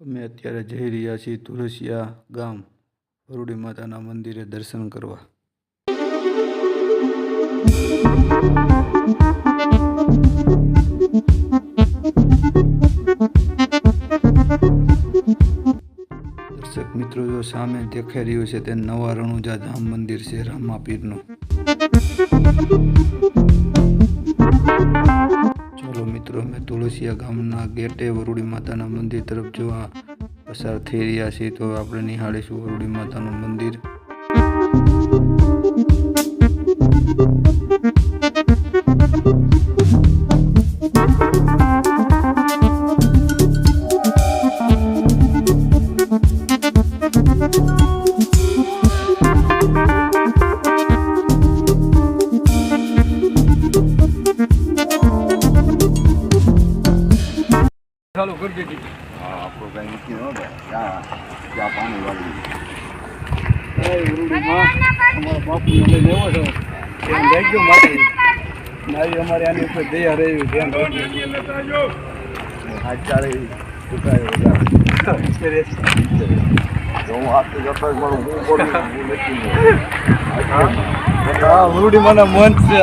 અમે અત્યારે જઈ રહ્યા છીએ તુલસિયા ગામ. વરુડી માતાના મંદિરે દર્શન કરવા. દર્શક મિત્રો, જો સામે દેખાઈ રહ્યું છે, તે નવા રણુજા ધામ મંદિર છે, રામાપીરનું. અમે તુલસિયા ગામના ગેટે વરુડી માતાના મંદિર તરફ જોવા પસાર થઈ રહ્યા છીએ તો આપણે નિહાળીશું વરુડી માતાનું મંદિર. ચાલુ કરી દીધી. હા આપણું કઈ નથી હો ક્યાં પાણી વાળી. લઈને આવ્યો છો. એમ રાખજો મારી. મારી અમારે આની ઉપર દયા રહેવી ધ્યાન રાખજો. હાથ ચાલે ઉરુડી મને મન છે.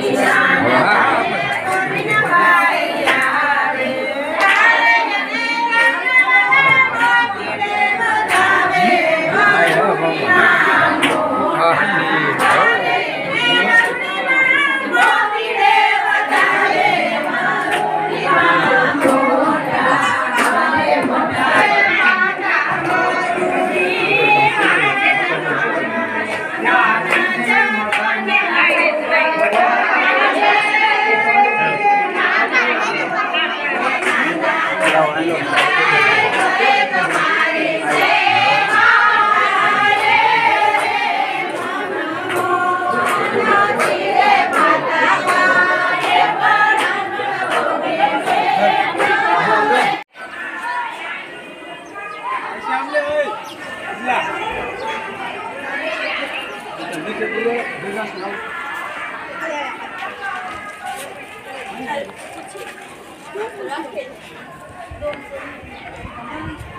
આ Hello.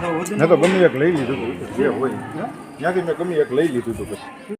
મેં તો ગમે એક લઈ લીધું હતું. જે હોય. ત્યાંથી મેં ગમે એક લઈ લીધું હતું પછી.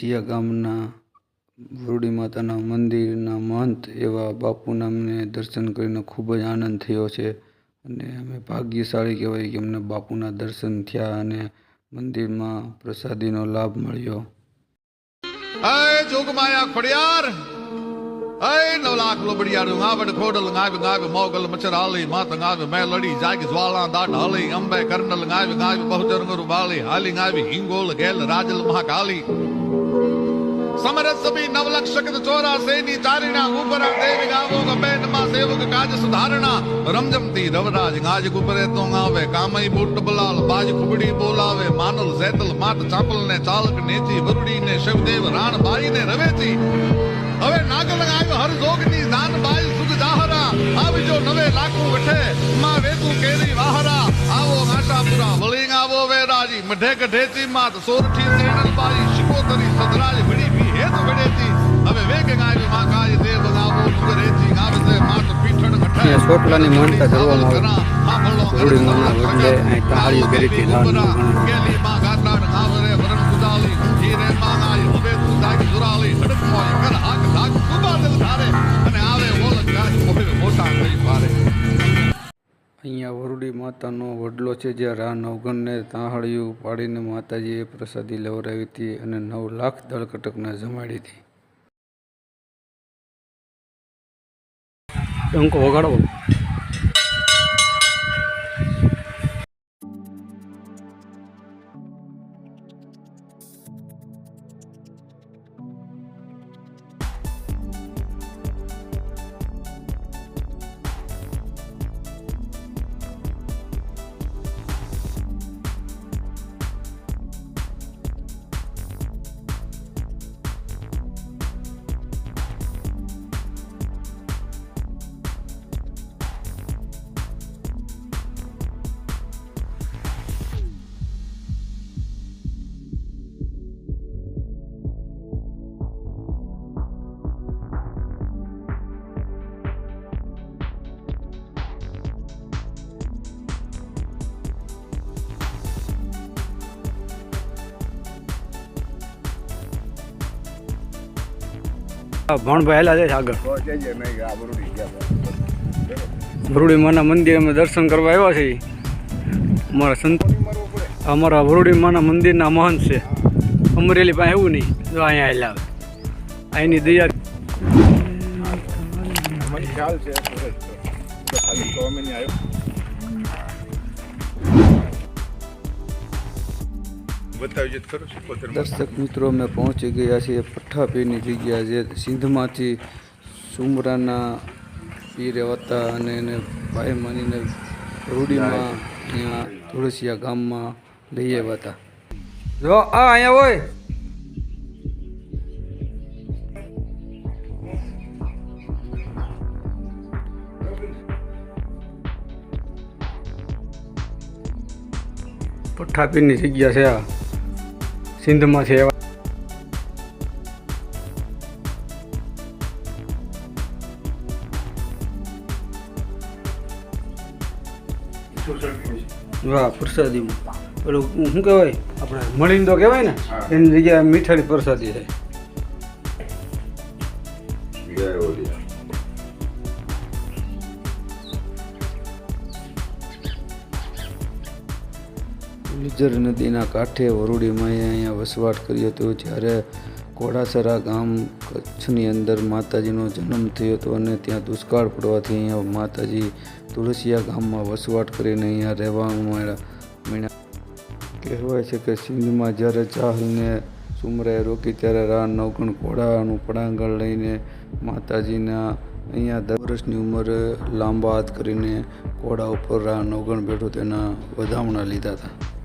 તુલસિયા ગામના વરુડી માતાના મંદિરના મહંત એવા બાપુના અમને દર્શન કરીને ખૂબ જ આનંદ થયો છે. અને અમે ભાગ્યશાળી કહેવાય કે અમને બાપુના દર્શન થયા અને મંદિરમાં પ્રસાદીનો લાભ મળ્યો. અય જોગમાયા ખોડિયાર અય નવલાખ લોબડિયાર આવડ ખોડલ ગાવ ગાવ મોગલ મચરાલી માત ગાવ મેલડી જાગ જ્વાલા દાટ હાલી, અંબે કર્નલ ગાવ ગાવ બહુ ગુરુ બાલી, હાલી ગાવી હિંગોલ ગેલ રાજલ મહાકાલી. શકત ચોરાસે ની ચારિણા ઉપરા દેવ ગાવો ગબેનમાં સેવક કાજ સુધારણા રમજમતી રવરાજ ગાજ કુપરે તો આવે કામઈ બુટ બલાલ બાજ કુબડી બોલાવે માનલ ઝેતલ માત ચાપલ ને ચાલક નેચી વરુડી ને શિવદેવ રાણ બાઈ ને રવેચી હવે નાગલ આવ્યો હર જોગની દાન બાઈ સુખ જાહરા આવજો નવે લાખો વઠે માં વેતુ કેરી વાહરા આવો આશાપુરા વળી આવો વેરાજી મઢે ગઢેચી માત સોરઠી સેણલ બાઈ શિકોતરી સદરાજ અને આવે. ગાય મોહે મોટા થઈ અહીંયા વરુડી માતાનો વડલો છે જ્યાં રા નવગણને તાહળિયું પાડીને માતાજીએ પ્રસાદી લવરાવી હતી અને નવ લાખ દળકટકને જમાડી હતી. ડંકો વગાડવો ભણભાઈ હેલા છે આગળ. વરુડી માના મંદિર અમે દર્શન કરવા આવ્યા છીએ. અમારા સંત અમારા ભરૂડી માના મંદિરના મહંત છે. અમરેલી પાસે એવું નહીં જો અહીંયા આવેલા અહીંની દયા ખ્યાલ છે સુરેશ તો. તો ખાલી છ મહિને આવ્યો બતાવી જ ખરું સિકોતેર દર્શક મિત્રો અમે પહોંચી ગયા છીએ પઠ્ઠાપીરની જગ્યા જે સિંધમાંથી સુમરાના પીર હતા અને એને ભાઈ માનીને રૂડીમાં અહીંયા તુળસિયા ગામમાં લઈ આવ્યા હતા. જો આ અહીંયા હોય. પઠ્ઠાપીરની જગ્યા છે આ. સિંધમાંથી એવા વાહ પ્રસાદીમાં. પેલું શું કહેવાય? આપણે મળીને તો કહેવાય ને? એની જગ્યાએ મીઠાની પ્રસાદી છે. લીજર નદીના કાંઠે વરુડીમાં અહીંયા વસવાટ કર્યો હતો. જ્યારે ઘોડાસરા ગામ કચ્છની અંદર માતાજીનો જન્મ થયો હતો અને ત્યાં દુષ્કાળ પડવાથી અહીંયા માતાજી તુલસિયા ગામમાં વસવાટ કરીને અહીંયા રહેવા માંડ્યા કહેવાય છે કે સિંધમાં જ્યારે ચાહલને સુમરાએ રોકી ત્યારે રા નવગણ ઘોડાનું પડાંગણ લઈને માતાજીના અહીંયા દસ વર્ષની ઉંમરે લાંબા હાથ કરીને ઘોડા ઉપર રા નવગણ બેઠો તેના વધામણા લીધા હતા.